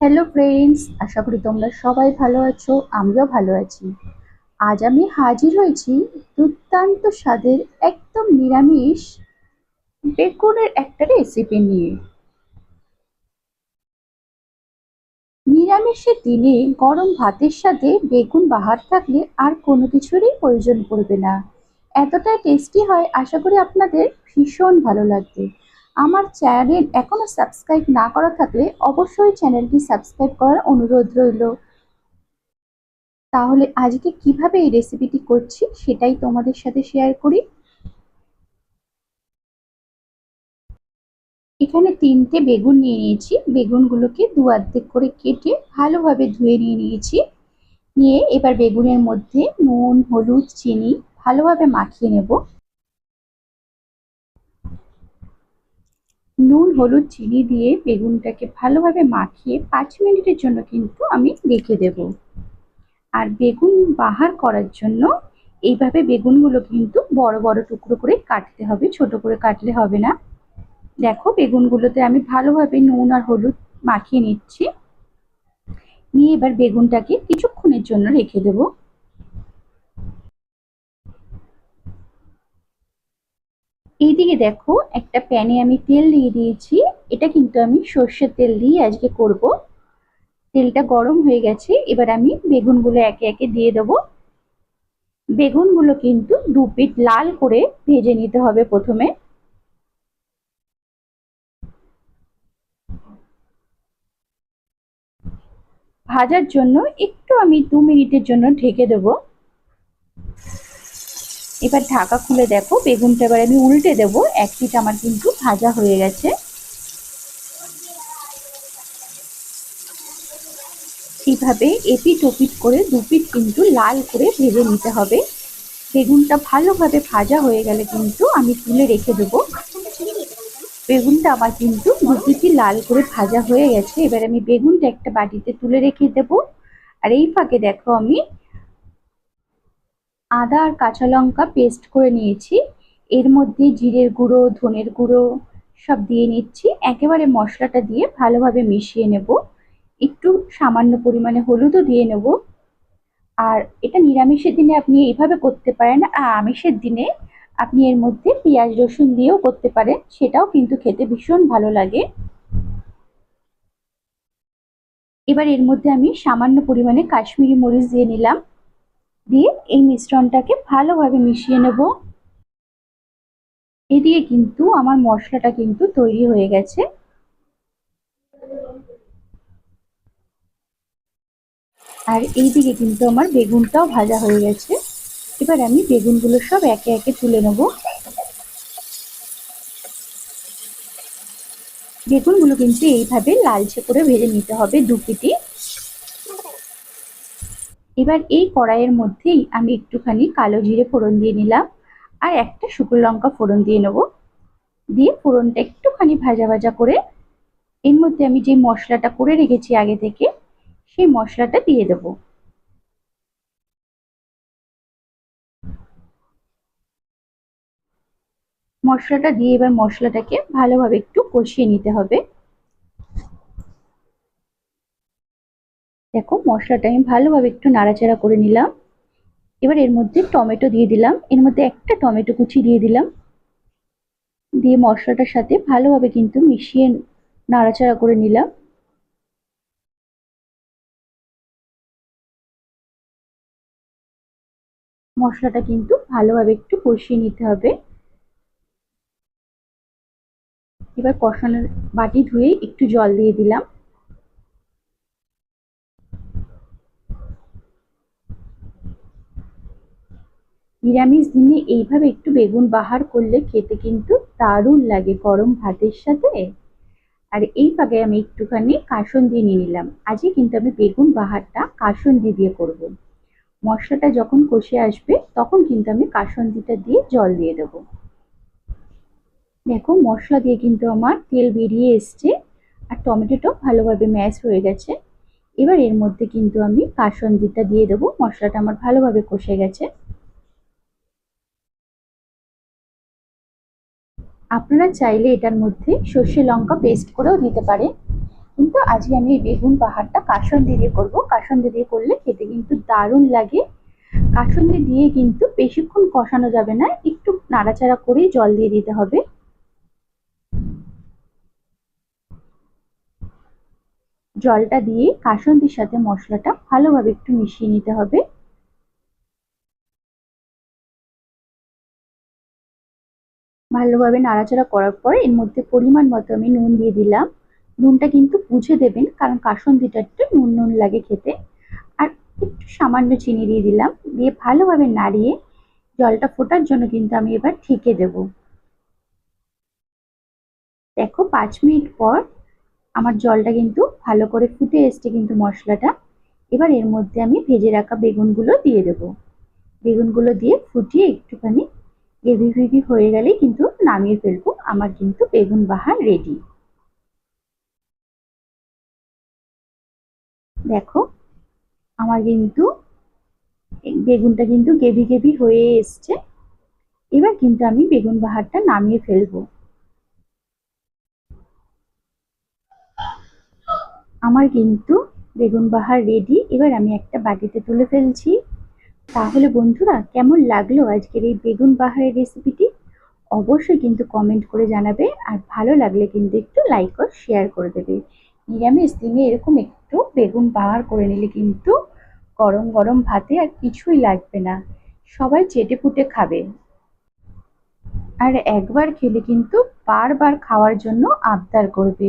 Hello friends আশা করি তোমরা সবাই ভালো আছো, আমিও ভালো আছি। আজ আমি হাজির হয়েছি দুর্দান্ত স্বাদের একদম নিরামিষ বেগুনের একটা রেসিপি নিয়ে। নিরামিষের দিনে গরম ভাতের সাথে বেগুন বাহার থাকলে আর কোনো কিছুরই প্রয়োজন পড়বে না। এতটাই টেস্টি হয়, আশা করি আপনাদের ভীষণ ভালো লাগবে। আমার চ্যানেল এখনও সাবস্ক্রাইব না করা থাকলে অবশ্যই চ্যানেলটি সাবস্ক্রাইব করার অনুরোধ রইল। তাহলে আজকে কীভাবে এই রেসিপিটি করছি সেটাই তোমাদের সাথে শেয়ার করি। এখানে তিনটে বেগুন নিয়ে নিয়েছি। বেগুনগুলোকে দু অর্ধেক করে কেটে ভালোভাবে ধুয়ে নিয়ে নিয়েছি। নিয়ে এবার বেগুনের মধ্যে নুন, হলুদ, চিনি ভালোভাবে মাখিয়ে নেব। নুন, হলুদ, চিনি দিয়ে বেগুনটাকে ভালোভাবে মাখিয়ে পাঁচ মিনিটের জন্য কিন্তু আমি রেখে দেব। আর বেগুন বাহার করার জন্য এইভাবে বেগুনগুলো কিন্তু বড় বড় টুকরো করে কাটতে হবে, ছোট করে কাটলে হবে না। দেখো বেগুনগুলোতে আমি ভালোভাবে নুন আর হলুদ মাখিয়ে নিচ্ছি। নিয়ে এবার বেগুনটাকে কিছুক্ষণের জন্য রেখে দেবো। এইদিকে দেখো, একটা প্যানে আমি তেল দিয়ে দিয়েছি। এটা কিন্তু আমি সর্ষের তেল দিয়ে আজকে করব। তেলটা গরম হয়ে গেছে, এবার আমি বেগুনগুলো একে একে দিয়ে দেব। বেগুনগুলো কিন্তু দু পিট লাল করে ভেজে নিতে হবে প্রথমে। ভাজার জন্য একটু আমি দু মিনিটের জন্য ঢেকে দেবো। এবার ঢাকা খুলে দেখো, বেগুনটা এবার আমি উল্টে দেবো। এক পিঠ আমার কিন্তু ভাজা হয়ে গেছে। এইভাবে এপিট ওপিট করে দুপিট কিন্তু লাল করে ভেজে নিতে হবে। বেগুনটা ভালোভাবে ভাজা হয়ে গেলে কিন্তু আমি তুলে রেখে দেবো। বেগুনটা আমার কিন্তু দুপিটি লাল করে ভাজা হয়ে গেছে। এবার আমি বেগুনটা একটা বাটিতে তুলে রেখে দেব। আর এই ফাঁকে দেখো আমি আদা আর কাঁচা লঙ্কা পেস্ট করে নিয়েছি। এর মধ্যে জিরের গুঁড়ো, ধনের গুঁড়ো সব দিয়ে নিচ্ছি। একেবারে মশলাটা দিয়ে ভালোভাবে মিশিয়ে নেব। একটু সামান্য পরিমাণে হলুদও দিয়ে নেব। আর এটা নিরামিষের দিনে আপনি এইভাবে করতে পারেন আর আমিষের দিনে আপনি এর মধ্যে পেঁয়াজ রসুন দিয়েও করতে পারেন। সেটাও কিন্তু খেতে ভীষণ ভালো লাগে। এবার এর মধ্যে আমি সামান্য পরিমাণে কাশ্মীরি মরিচ দিয়ে নিলাম। দিয়ে এই মিশ্রণটাকে ভালোভাবে মিশিয়ে নেব। এদিকে কিন্তু আমার মশলাটা কিন্তু তৈরি হয়ে গেছে। আর এইদিকে কিন্তু আমার বেগুনটাও ভাজা হয়ে গেছে। এবার আমি বেগুনগুলো সব একে একে তুলে নেব। বেগুনগুলো কিন্তু এইভাবে লালচে করে ভেজে নিতে হবে দু পিটি এবার এই কড়াইয়ের মধ্যেই আমি একটুখানি কালো জিরে ফোড়ন দিয়ে নিলাম আর একটা শুকনো লঙ্কা ফোড়ন দিয়ে নেব। দিয়ে ফোড়নটা একটুখানি ভাজা ভাজা করে এর মধ্যে আমি যে মশলাটা করে রেখেছি আগে থেকে, সেই মশলাটা দিয়ে দেব। মশলাটা দিয়ে এবার মশলাটাকে ভালোভাবে একটু কষিয়ে নিতে হবে। দেখো মশলাটা আমি ভালোভাবে একটু নাড়াচাড়া করে নিলাম। এবার এর মধ্যে টমেটো দিয়ে দিলাম। এর মধ্যে একটা টমেটো কুচি দিয়ে দিলাম। দিয়ে মশলাটার সাথে ভালোভাবে কিন্তু মিশিয়ে নাড়াচাড়া করে নিলাম। মশলাটা কিন্তু ভালোভাবে একটু কষিয়ে নিতে হবে। এবার কষানোর বাটি ধুয়ে একটু জল দিয়ে দিলাম। নিরামিষ দিনে এইভাবে একটু বেগুন বাহার করলে খেতে কিন্তু দারুণ লাগে গরম ভাতের সাথে। আর এই ফাঁকে আমি একটুখানি কাসন দিয়ে নিয়ে নিলাম। আজকে কিন্তু আমি বেগুন বাহারটা কাসন্দি দিয়ে করব। মশলাটা যখন কষে আসবে, তখন কিন্তু আমি কাসন্দিটা দিয়ে জল দিয়ে দেব। দেখো, মশলা দিয়ে কিন্তু আমার তেল বেরিয়ে এসছে আর টমেটোটাও ভালোভাবে ম্যাশ হয়ে গেছে। এবার এর মধ্যে কিন্তু আমি কাসন্দিটা দিয়ে দেবো। মশলাটা আমার ভালোভাবে কষে গেছে। আপনারা চাইলে এটার মধ্যে সর্ষে লঙ্কা পেস্ট করেও দিতে পারেন। কিন্তু আজকে আমি এই বেগুন পাহাড়টা কাসন্দি দিয়ে করব। কাসন্দি দিয়ে করলে খেতে কিন্তু দারুণ লাগে। কাসন্দি দিয়ে কিন্তু বেশিক্ষণ কষানো যাবে না, একটু নাড়াচাড়া করেই জল দিয়ে দিতে হবে। জলটা দিয়ে কাসন্দির সাথে মশলাটা ভালোভাবে একটু মিশিয়ে নিতে হবে। ভালোভাবে নাড়াচাড়া করার পর এর মধ্যে পরিমাণ মতো আমি নুন দিয়ে দিলাম। নুনটা কিন্তু বুঝে দেবেন, কারণ কাসন্দিটা একটু নুন নুন লাগে খেতে। আর একটু সামান্য চিনি দিয়ে দিলাম, দিয়ে ভালোভাবে নাড়িয়ে জলটা ফোটার জন্য কিন্তু আমি এবার ঠেকে দেব। দেখো, পাঁচ মিনিট পর আমার জলটা কিন্তু ভালো করে ফুটে এসছে কিন্তু মশলাটা। এবার এর মধ্যে আমি ভেজে রাখা বেগুনগুলো দিয়ে দেব। বেগুনগুলো দিয়ে ফুটিয়ে একটুখানি ফেভি হয়ে গেলে কিন্তু নামিয়ে ফেলব। আমার কিন্তু বেগুন বাহার রেডি দেখো, আমার কিন্তু বেগুনটা কিন্তু গেভি গেভি হয়ে এসছে। এবার কিন্তু আমি বেগুন বাহারটা নামিয়ে ফেলব। আমার কিন্তু বেগুন বাহার রেডি এবার আমি একটা বাটিতে তুলে ফেলছি। তাহলে বন্ধুরা, কেমন লাগল আজকের এই বেগুন বাহারের রেসিপিটি অবশ্যই কিন্তু কমেন্ট করে জানাবে আর ভালো লাগলে কিন্তু একটু লাইক ও শেয়ার করে দেবে। নিরামিষ দিনে এরকম একটু বেগুন বাহার করে নিলে কিন্তু গরম গরম ভাতে আর কিছুই লাগবে না। সবাই চেটে পুটে খাবে। আর একবার খেলে কিন্তু বারবার খাওয়ার জন্য আবদার করবে।